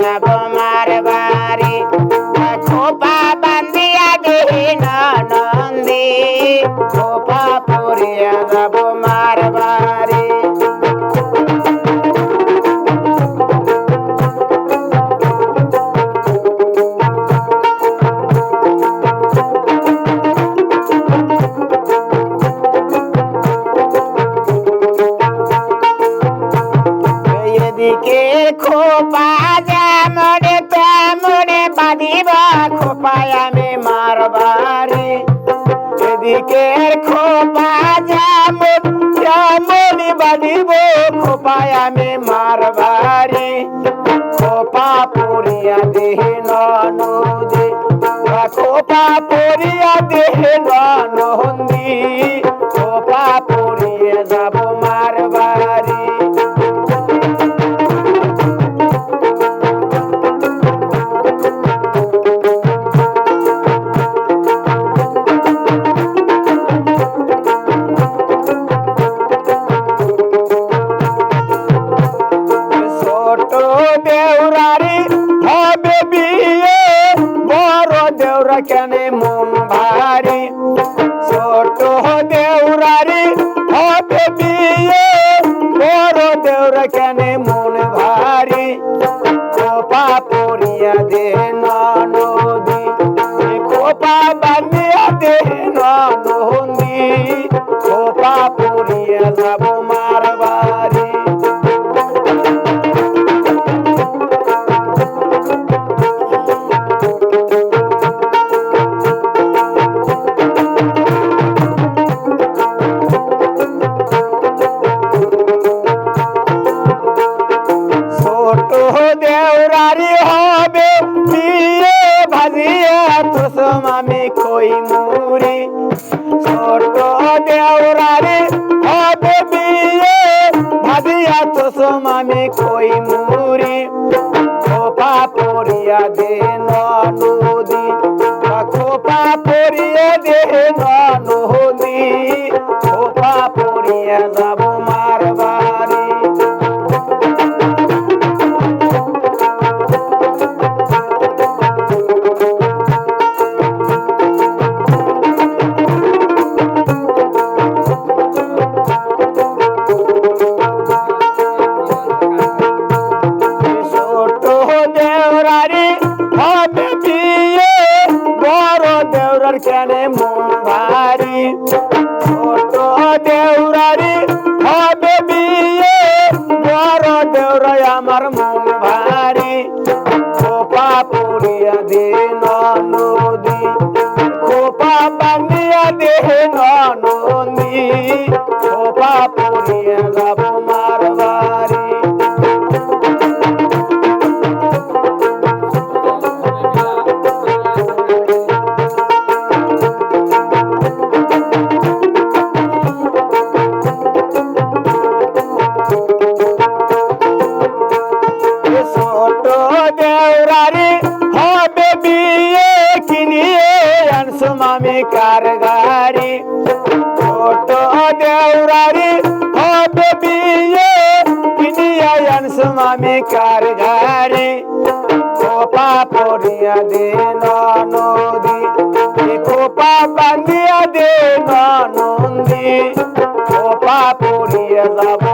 যাব মার বাড়ি। খোপা বান্দিয়া দেহি নন্দী। খোপা পরিয়া যাব মার বাড়ি। খোপা বাঁধিব খোপায় আমি মারবারি এদিকে খোপা যেমন তেমন বাঁধিব, খোপায় আমি মারবারে খোপা পড়িয়া দেহে নদী খোপা পড়িয়া দেহে নন্দী। দেউরারি হবে বিয়ে। বড় দেউরা কেন ভারী ছোট দেউরারি হবে বিয়ে। বড় দেউরা কেন মন ভারী কোপা পড়িয়া দে নদী কোপা বানিয়া দে নদী দেওরারি হবে, বিয়ে ভাজিয়ে তোসম আমি কই মুড়ি। ছোট দেওরারি হবে, বিয়ে ভাজিয়া তোসম আমি কই মুড়ি। খোপা পড়িয়া দে নদী খোপা পড়িয়ে দে নদী খোপা পড়িয়া যাব হবে বড় দেওরার কেন মন ভারী ছোট দেওরারি হবে বিয়ে, বড় দেওরাই আমার মন ভারী খোপা পড়িয়া দে নদী খোপা বানিয়া দে নদী খোপা পড়িয়া যাব আমি কারগারি ছোট দেওরারি হবে বিয়ে কিনিয়ে আনসুম আমি কারগারি খোপা পড়িয়া দে নদী খোপা বান্ধিয়া দে নন্দী খোপা পড়িয়া যাব